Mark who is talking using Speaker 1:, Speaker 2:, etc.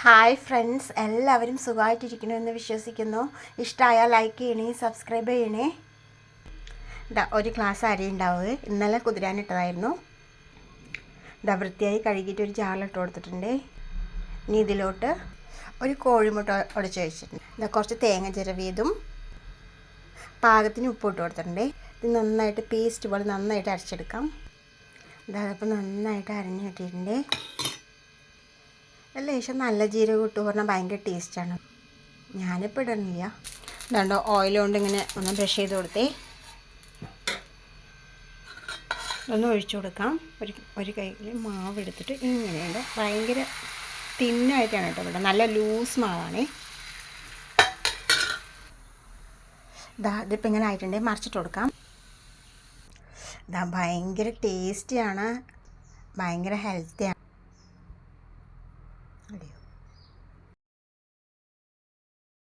Speaker 1: Hi friends എല്ലാവരും സുഖമായിട്ടിരിക്കണമെന്ന് വിശ്വസിക്കുന്നു. ഇഷ്ടമായാൽ ലൈക്ക് ചെയ്യണേ സബ്സ്ക്രൈബ് ചെയ്യണേ. ഇതാ ഒരു ക്ലാസ് അരി ഉണ്ടാവുക. ഇന്നലെ കുതിരാനിട്ടതായിരുന്നു ഇതാ വൃത്തിയായി കഴുകിയിട്ട് ഒരു ജാറിലിട്ട് കൊടുത്തിട്ടുണ്ട്. ഇനി ഇതിലോട്ട് ഒരു കോഴിമുട്ട ഉടച്ച് വെച്ചിട്ടുണ്ട്. ഇതാ കുറച്ച് തേങ്ങ ചിരവിയതും പാകത്തിന് ഉപ്പ് ഇട്ട് കൊടുത്തിട്ടുണ്ട്. ഇത് നന്നായിട്ട് പേസ്റ്റ് പോലെ നന്നായിട്ട് അരച്ചെടുക്കാം. ഇതാ അപ്പോൾ നന്നായിട്ട് അരഞ്ഞു കിട്ടിയിട്ടുണ്ട്. ലേശം നല്ല ജീരകം ഇട്ട് പറഞ്ഞാൽ ഭയങ്കര ടേസ്റ്റാണ് ഞാനിപ്പോൾ ഇടണില്ല. ഇതുണ്ടോ ഓയിൽ കൊണ്ട് ഇങ്ങനെ ഒന്ന് ബ്രഷ് ചെയ്ത് കൊടുത്തേ. ഒന്ന് ഒഴിച്ചു കൊടുക്കാം. ഒരു ഒരു കൈയിൽ മാവ് എടുത്തിട്ട് ഇങ്ങനെയുണ്ട് ഭയങ്കര തിന്നായിട്ടാണ് കേട്ടോ ഇവിടെ. നല്ല ലൂസ് മാവാണേ. ഇതാ ഇതിപ്പോൾ ഇങ്ങനെ ആയിട്ടുണ്ട് മറിച്ചിട്ട് കൊടുക്കാം. ഇതാ ഭയങ്കര ടേസ്റ്റിയാണ് ഭയങ്കര ഹെൽത്തിയാണ് Adiós.